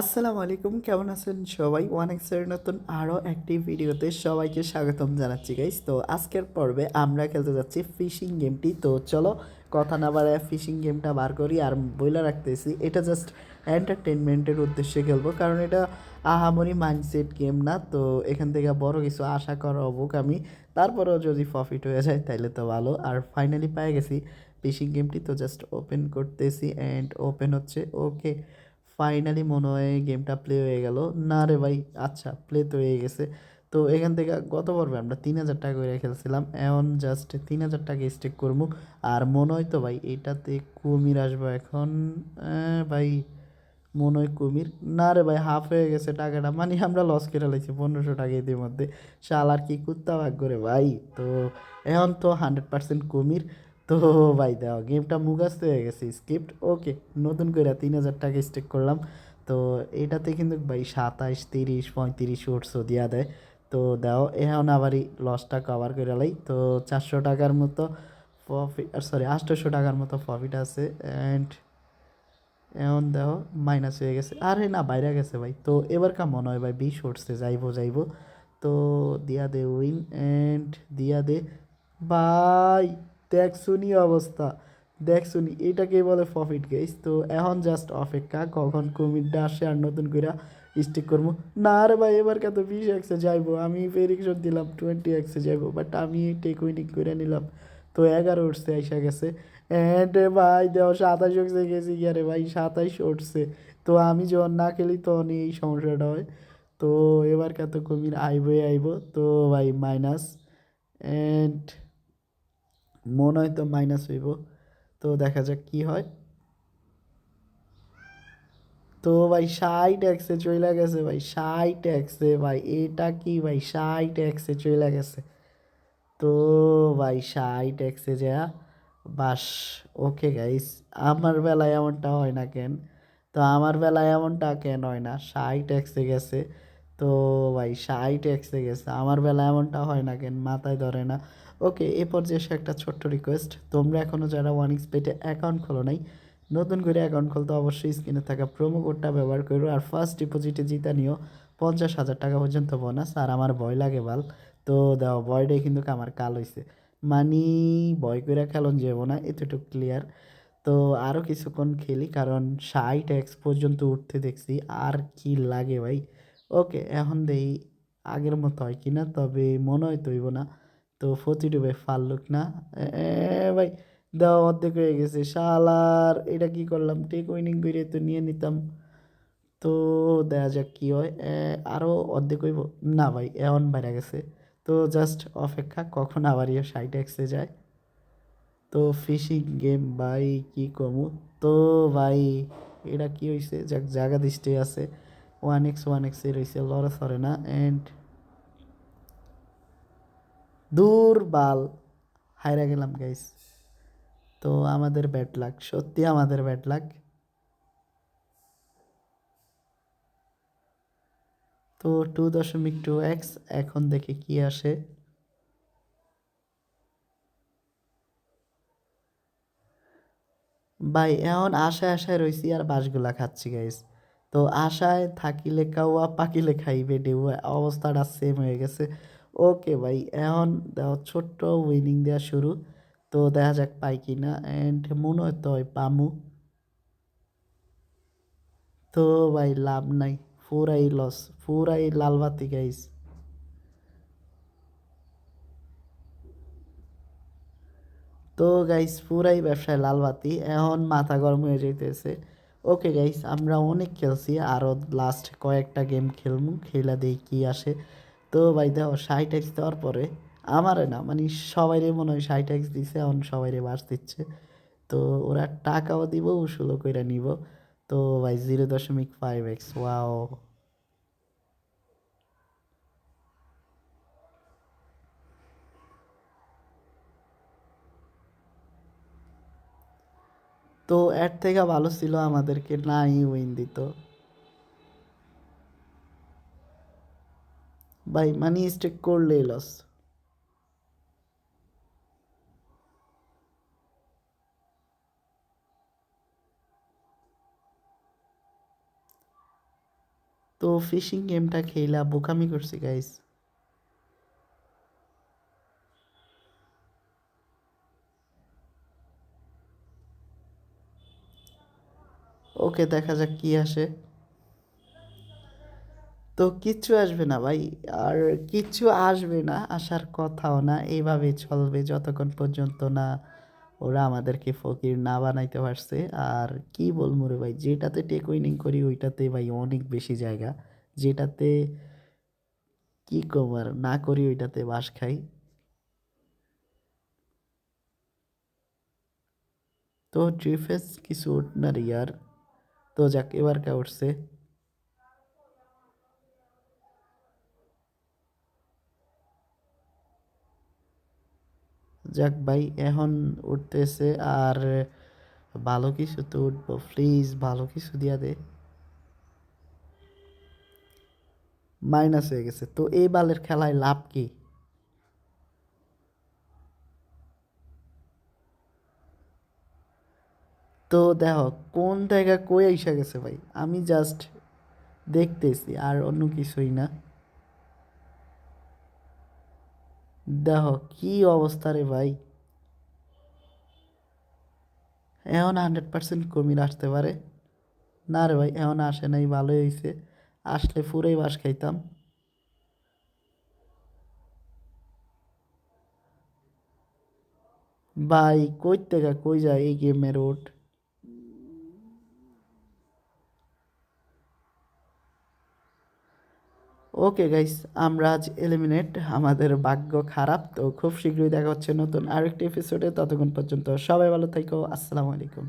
আসসালামু আলাইকুম, কেমন আছেন সবাই? ওয়ান এক্সের নতুন আরও একটি ভিডিওতে সবাইকে স্বাগতম জানাচ্ছি গাইস তো আজকের পর্বে আমরা খেলতে যাচ্ছি ফিশিং গেমটি তো চলো, কথা না বাড়ায় ফিশিং গেমটা বার করি আর বইলা রাখতেছি। এটা জাস্ট এন্টারটেনমেন্টের উদ্দেশ্যে খেলব, কারণ এটা আহামরি মাইন্ডসেট গেম না। তো এখান থেকে বড় কিছু আশা করা অবুক আমি। তারপরেও যদি প্রফিট হয়ে যায় তাহলে তো ভালো। আর ফাইনালি পেয়ে গেছি ফিশিং গেমটি তো জাস্ট ওপেন করতেছি অ্যান্ড ওপেন হচ্ছে। ওকে ফাইনালি মনে হয় গেমটা প্লে হয়ে গেল। না রে ভাই আচ্ছা প্লে তো হয়ে গেছে। তো এখান থেকে গত পর্বে আমরা তিন হাজার টাকা করে খেলছিলাম। এখন জাস্ট তিন হাজার টাকা স্টেক করব। আর মনে হয় তো ভাই, এটাতে কুমির আসব এখন। ভাই, মনে হয় কুমির। না রে ভাই হাফ হয়ে গেছে টাকাটা। মানে আমরা লস কেটে লাইছি, পনেরোশো টাকা এদের মধ্যে। শাল আর কি কুত্তা ভাগ করে ভাই। তো এখন তো হান্ড্রেড পার্সেন্ট কুমির। তো ভাই দাও গেমটা মুগাস্ত হয়ে গেছে স্ক্রিপ্ট ওকে নতুন করে তিন হাজার টাকা স্টেক করলাম। তো এটাতে কিন্তু ভাই সাতাইশ তিরিশ, পঁয়ত্রিশ উঠছো দিয়া দেয়। তো দাও এখন আবারই লসটা কভার করে লাই। তো চারশো টাকার মতো প্রফিট সরি আটশোশো টাকার মতো প্রফিট আছে। অ্যান্ড এখন দেখো মাইনাস হয়ে গেছে। আরে না, বাইরে গেছে ভাই। তো এবার কা মনে হয় ভাই? বিশ উঠছে, যাইবো যাইবো। তো দিয়া দে উইন অ্যান্ড দিয়া দে ভাই দেখ শুনি অবস্থা। দেখ শুনি, এটাকে বলে প্রফিট গেস তো এখন জাস্ট অপেক্ষা, কখন কুমিরটা আসে আর নতুন করে স্টিক করব না রে ভাই, এবার কত বিশ এক্সে যাইবো। আমি ফেরিকশন দিলাম টোয়েন্টি এক্সে যাইবো বাট আমি টেক উইনিং করে নিলাম। তো এগারো উঠছে আইসা গেছে। অ্যান্ড ভাই, দেও সাতাশ উঠছে গেছি গিয়ে রে ভাই সাতাইশ উঠছে তো আমি যখন না খেলি তখন এই সমস্যাটা হয়। তো এবার কত কুমির আইবই আইব। তো ভাই মাইনাস অ্যান্ড মনে হয় তো মাইনাস হইব। তো দেখা যাক কি হয়। তো ভাই ষাট এক্সে চলে গেছে ভাই, ষাট এক্সে ভাই, এটা কি ভাই? ষাট এক্সে চলে গেছে। তো ভাই ষাট এক্সে যা, বাস ওকে গাইস আমার বেলায় এমনটা হয় না কেন? তো আমার বেলায় এমনটা কেন হয় না? ষাট এক্সে গেছে। তো ভাই ষাট এক্সে গেছে, আমার বেলায় এমনটা হয় না কেন? মাথায় ধরে না। ওকে এ পর্যায়ে এসে একটা ছোট্ট রিকোয়েস্ট তোমরা এখনও যারা ওয়ান এক্স পেটে অ্যাকাউন্ট খোলো নাই, নতুন করে অ্যাকাউন্ট খুলতে অবশ্যই স্ক্রিনে থাকা প্রোমো কোডটা ব্যবহার করো আর ফার্স্ট ডিপোজিটে জিতা নিও পঞ্চাশ হাজার টাকা পর্যন্ত বোনাস আর আমার ভয় লাগে বাল। তো দাও, ভয়টাই কিন্তু আমার কাল হয়েছে মানি, ভয় করে খেলন যাব না, এতটুকু ক্লিয়ার তো আরও কিছুক্ষণ খেলি, কারণ ষাট এক্স পর্যন্ত উঠতে দেখছি, আর কি লাগে ভাই। ওকে এখন দেই আগের মতো হয় কি না তবে মনে হয় তৈব না। তো ফতি ডুবে ফাল্লুক না। এ, ভাই দেওয়া অর্ধেক হয়ে গেছে। শালার এটা কি করলাম? টেক উইনিং করে তো নিয়ে নিতাম। তো দেখা যাক কী হয়। আরও অর্ধেক হইব। না ভাই এমন বাইরে গেছে। তো জাস্ট অপেক্ষা কখন আবার ইয়ে সাইড এক্সে যায়। তো ফিশিং গেম ভাই কি কমু? তো ভাই এটা কি হয়েছে যাক জায়গা দৃষ্টি আছে। ওয়ান এক্স ওয়ান এক্সে রয়েছে লড়ে সরে না। অ্যান্ড দূর বাল হাইরা গেলাম গাইস তো আমাদের ব্যাড লাক সত্যি আমাদের ব্যাড লাক তো টু দশমিক টু এক্স এখন দেখে কি আসে। ভাই, এখন আশায় আশায় রইছি আর বাসগুলা খাচ্ছি গাইস তো আশায় থাকিলে কাউয়া পাকিলে খাইবে ডেউয়া অবস্থাটা সেম হয়ে গেছে। ওকে ভাই, এখন দেখো ছোট্ট উইনিং দেওয়া শুরু। তো দেখা যাক পাই কি না অ্যান্ড মনে হয় তো পামু তো ভাই, লাভ নাই। পুরাই লস পুরাই লালবাতি গাইস তো গাইস পুরাই ব্যবসায় লালবাতি। এখন মাথা গরম হয়ে যাইতেছে। ওকে গাইস আমরা অনেক খেলছি। আরও লাস্ট কয়েকটা গেম খেলব খেলা দেই কি আসে। তো ভাই দেখো ষাট এক্স দেওয়ার পরে আমারে না মানে সবাইরে মনে হয় ষাট এক্স দিছে, এখন সবাইরে বাস দিচ্ছে। তো ওরা টাকাও দিব উসুলো কইরা নিব। তো ভাই জিরো দশমিক ফাইভ এক্স ওয়াও তো এর থেকে ভালো ছিল আমাদেরকে নাই উইন দিত। ভাই মানি স্টেক করলেই লস তো ফিশিং গেমটা খেলা বোকামি করছি গাইস ওকে দেখা যাক কি আসে। তো কিচ্ছু আসবে না ভাই, আর কিচ্ছু আসবে না, আসার কথাও না, এইভাবে চলবে যতক্ষণ পর্যন্ত না ওরা আমাদেরকে ফকির না বানাইতে পারছে। আর কি বলব রে ভাই, যেটাতে টেক উইনিং করি ওইটাতে ভাই অনেক বেশি জায়গা, যেটাতে কি কমার না করি ওইটাতে বাস খাই। তো ট্রিফেস কিছু উঠ না ইয়ার, তো যাক এবার কে উঠছে। যাক ভাই, এখন উঠতেছে আর ভালো কিছু তো উঠবো প্লিজ ভালো কিছু দিয়া দে। মাইনাস হয়ে গেছে, তো এই বালের খেলায় লাভ কি? তো দেখো, কোন জায়গা কই এসে গেছে ভাই? আমি জাস্ট দেখতেছি, আর অন্য কিছুই না। দেখো কি অবস্থা রে ভাই? এখন হান্ড্রেড পার্সেন্ট কমির আসতে পারে। না রে ভাই, এখন আসে নাই, ভালোই হয়েছে আসলে পুরোই বাস খাইতাম। ভাই কই থেকে কই যায় এই গেমের রোড ওকে গাইস আমরা আজ এলিমিনেট আমাদের ভাগ্য খারাপ, তো খুব শীঘ্রই দেখা হচ্ছে নতুন আরেকটি এপিসোডে ততক্ষণ পর্যন্ত সবাই ভালো থাকো, আসসালামু আলাইকুম।